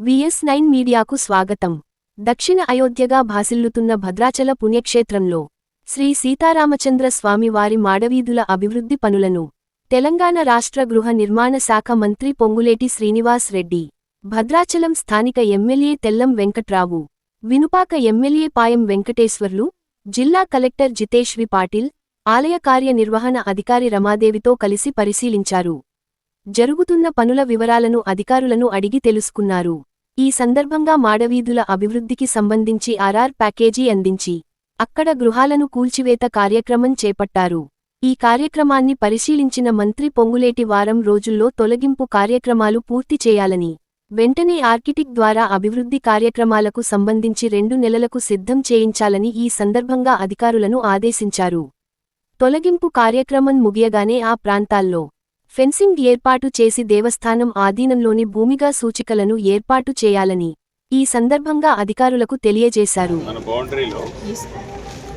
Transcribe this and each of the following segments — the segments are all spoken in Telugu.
విఎస్ నైన్ మీడియాకు స్వాగతం. దక్షిణ అయోధ్యగా భాసిల్లుతున్న భద్రాచల పుణ్యక్షేత్రంలో శ్రీ సీతారామచంద్ర స్వామివారి మాడవీధుల అభివృద్ధి పనులను తెలంగాణ రాష్ట్ర గృహ నిర్మాణ శాఖ మంత్రి పొంగులేటి శ్రీనివాస్ రెడ్డి భద్రాచలం స్థానిక ఎమ్మెల్యే తెల్లం వెంకట్రావు వినుపాక ఎమ్మెల్యే పాయం వెంకటేశ్వర్లు జిల్లా కలెక్టర్ జితేష్ వి పాటిల్ ఆలయ కార్యనిర్వహణ అధికారి రమాదేవితో కలిసి పరిశీలించారు. జరుగుతున్న పనుల వివరాలను అధికారులను అడిగి తెలుసుకున్నారు. ఈ సందర్భంగా మాడవీధుల అభివృద్ధికి సంబంధించి ఆర్ఆర్ ప్యాకేజీ అందించి అక్కడ గృహాలను కూల్చివేత కార్యక్రమం చేపట్టారు. ఈ కార్యక్రమాన్ని పరిశీలించిన మంత్రి పొంగులేటి వారం రోజుల్లో తొలగింపు కార్యక్రమాలు పూర్తి చేయాలని వెంటనే ఆర్కిటిక్ ద్వారా అభివృద్ధి కార్యక్రమాలకు సంబంధించి రెండు నెలలకు సిద్ధం చేయించాలని ఈ సందర్భంగా అధికారులను ఆదేశించారు. తొలగింపు కార్యక్రమం ముగియగానే ఆ ప్రాంతాల్లో ఫెన్సింగ్ ఏర్పాటు చేసి దేవస్థానం ఆధీనంలోని భూమిగా సూచికలను ఏర్పాటు చేయాలని ఈ సందర్భంగా అధికారులకు తెలియజేశారు. మన బౌండరీలో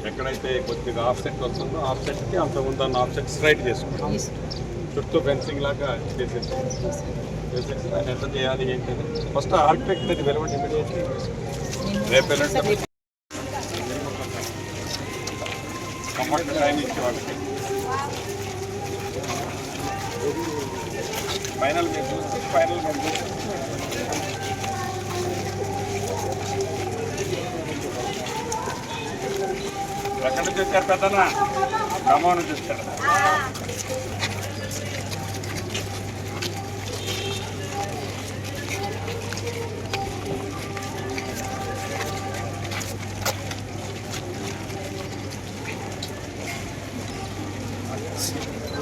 ఎక్కడైతే కొద్దిగా ఆఫ్సెట్ వస్తుందో ఆఫ్సెట్కి అంత ఉందన్న ఆఫ్సెట్ స్ట్రైట్ చేసుకుంటాం. చుట్టూ ఫెన్సింగ్ లాగా చేసేసి చేసేసి దాన్ని ఎంత చేయాలి ఏంటది? ఫస్ట్ ఆర్కిటెక్ట్ అది వెలవండి ఇమీడియట్లీ. రేపు ఎల్లుండి కంఫర్ట్ టైం ఇచ్చి వాళ్ళకి ఫైనల్ మీరు చూసి ఫైనల్ మేము చూసి ఎక్కడ నుంచి వచ్చారు పెద్దనా ఖమ్మం నుంచి వచ్చారు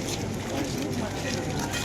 い。